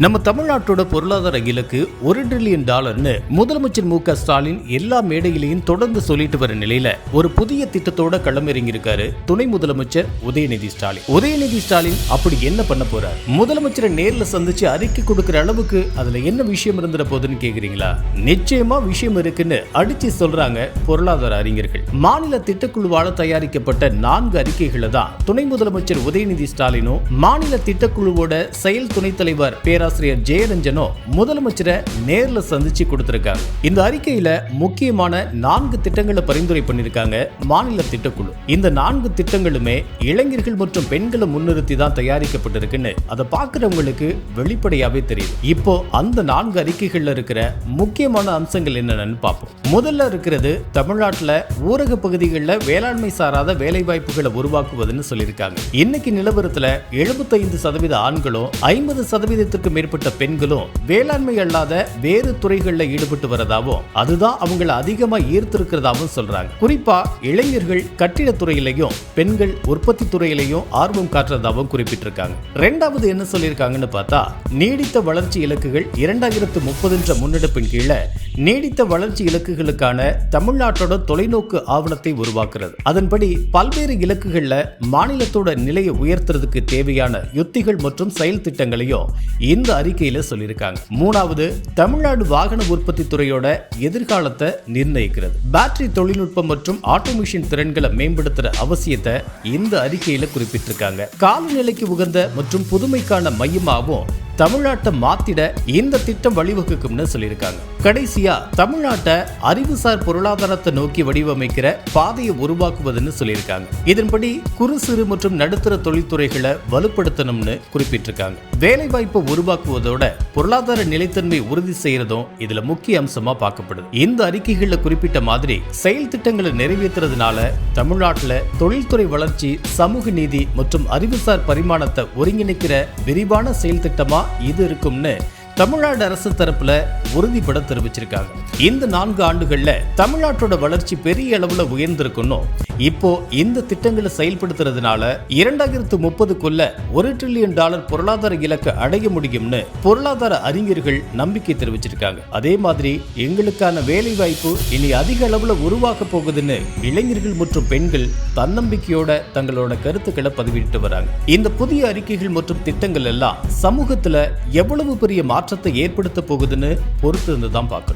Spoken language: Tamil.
நம்ம தமிழ்நாட்டோட பொருளாதார இலக்கு ஒரு ட்ரில்லியன் டாலர்னு முதலமைச்சர் மு ஸ்டாலின் எல்லா மேடையிலையும் தொடர்ந்து சொல்லிட்டு வர நிலையில ஒரு புதிய திட்டத்தோட களமிறங்கியிருக்காரு துணை முதலமைச்சர் உதயநிதி ஸ்டாலின். உதயநிதி ஸ்டாலின் அப்படி என்ன பண்ண போறார்? முதலமைச்சரை நேர்ல சந்திச்சு அறிக்கை கொடுக்கிற அளவுக்கு அதுல என்ன விஷயம் இருந்துட போதுன்னு கேக்குறீங்களா? நிச்சயமா விஷயம் இருக்குன்னு அடிச்சு சொல்றாங்க பொருளாதார அறிஞர்கள். மாநில திட்டக்குழுவால தயாரிக்கப்பட்ட நான்கு அறிக்கைகளை தான் துணை முதலமைச்சர் உதயநிதி ஸ்டாலினும் மாநில திட்டக்குழுவோட செயல் துணைத் தலைவர் பேர பேராசிரியர் ஜெயரஞ்சனோ முதலமைச்சரை நேர்ல சந்திச்சு கொடுத்திருக்காங்க இந்த அறிக்கையில முக்கியமான நான்கு திட்டங்களை பரிந்துரை பண்ணிருக்காங்க மாநில திட்டக்குழு. இந்த நான்கு திட்டங்களுமே இளைஞர்கள் மற்றும் பெண்களை முன்னிறுத்தி தான் தயாரிக்கப்பட்டிருக்குன்னு அதை பார்க்கறவங்களுக்கு வெளிப்படையாவே தெரியும் இப்போ அந்த நான்கு அறிக்கைகள்ல இருக்கிற முக்கியமான அம்சங்கள் என்னென்னு பார்ப்போம். முதல்ல இருக்கிறது தமிழ்நாட்டில் ஊரக பகுதிகளில் வேளாண்மை சாராத வேலைவாய்ப்புகளை உருவாக்குவதுன்னு சொல்லியிருக்காங்க. இன்னைக்கு நிலவரத்துல 75% சதவீத ஆண்களும் ஐம்பது சதவீதத்திற்கு மேற்பட்ட பெண்களும் வேளாண்மை அல்லாத வேறு துறைகளில் ஈடுபட்டு வரதாவும் அதுதான் அவங்கள அதிகமா ஈர்த்திருக்கிறதாவும் சொல்றாங்க. குறிப்பா இளைஞர்கள் கட்டிட துறையிலையும் பெண்கள் உற்பத்தி துறையிலையும் ஆர்வம் காட்டுறதாவும் குறிப்பிட்டிருக்காங்க. ரெண்டாவது என்ன சொல்லியிருக்காங்கன்னு பார்த்தா நீடித்த வளர்ச்சி இலக்குகள் இரண்டாயிரத்து முப்பதுன்ற முன்னெடுப்பின் கீழே நீடித்த வளர்ச்சி இலக்குகளுக்கான தமிழ்நாட்டோட தொலைநோக்கு ஆவணத்தை உருவாக்குறது. அதன்படி பல்வேறு இலக்குகளில் மாநிலத்தோட நிலையை உயர்த்துறதுக்கு தேவையான யுத்திகள் மற்றும் செயல் திட்டங்களையும் இந்த அறிக்கையில சொல்லியிருக்காங்க. மூணாவது தமிழ்நாடு வாகன உற்பத்தி துறையோட எதிர்காலத்தை நிர்ணயிக்கிறது. பேட்டரி தொழில்நுட்பம் மற்றும் ஆட்டோமேஷன் திறன்களை மேம்படுத்துற அவசியத்தை இந்த அறிக்கையில குறிப்பிட்டிருக்காங்க. காலநிலைக்கு உகந்த மற்றும் புதுமைக்கான மையமாகவும் தமிழ்நாட்டை மாத்திட இந்த திட்டம் வழிவகுக்கும்னு சொல்லியிருக்காங்க. கடைசியா தமிழ்நாட்டை அறிவுசார் பொருளாதாரத்தை நோக்கி வடிவமைக்கிற பாதையை உருவாக்குவதுன்னு சொல்லியிருக்காங்க. இதன்படி குறு சிறு மற்றும் நடுத்தர தொழில்துறைகளை வலுப்படுத்தணும்னு குறிப்பிட்டிருக்காங்க. வேலை வாய்ப்பை உருவாக்குவதோட பொருளாதார நிலைத்தன்மை உறுதி செய்யறதும் இதுல முக்கிய அம்சமா பார்க்கப்படுது. இந்த அறிக்கைகள்ல குறிப்பிட்ட மாதிரி செயல் திட்டங்களை நிறைவேற்றுறதுனால தமிழ்நாட்டுல தொழில்துறை வளர்ச்சி சமூக நீதி மற்றும் அறிவுசார் பரிமாணத்தை ஒருங்கிணைக்கிற விரிவான செயல் திட்டமா இது இருக்கும்னு தமிழ்நாடு அரசு தரப்புல உறுதிப்பட தெரிவிச்சிருக்காங்க. இந்த நான்கு ஆண்டுகள்ல தமிழ்நாட்டோட வளர்ச்சி பெரிய அளவுல உயர்ந்திருக்குன்னு இப்போ இந்த திட்டங்களை செயல்படுத்துறதுனால இரண்டாயிரத்து முப்பதுக்குள்ள ஒரு ட்ரில்லியன் டாலர் பொருளாதார இலக்கை அடைய முடியும்னு பொருளாதார அறிஞர்கள் நம்பிக்கை தெரிவிச்சிருக்காங்க. அதே மாதிரி எங்களுக்கான வேலை வாய்ப்பு இனி அதிக அளவுல உருவாக்க போகுதுன்னு இளைஞர்கள் மற்றும் பெண்கள் தன்னம்பிக்கையோட தங்களோட கருத்துக்களை பதிவிட்டு வராங்க. இந்த புதிய அறிக்கைகள் மற்றும் திட்டங்கள் எல்லாம் சமூகத்துல எவ்வளவு பெரிய மாற்றத்தை ஏற்படுத்த போகுதுன்னு பொறுத்து இருந்து தான் பார்க்கணும்.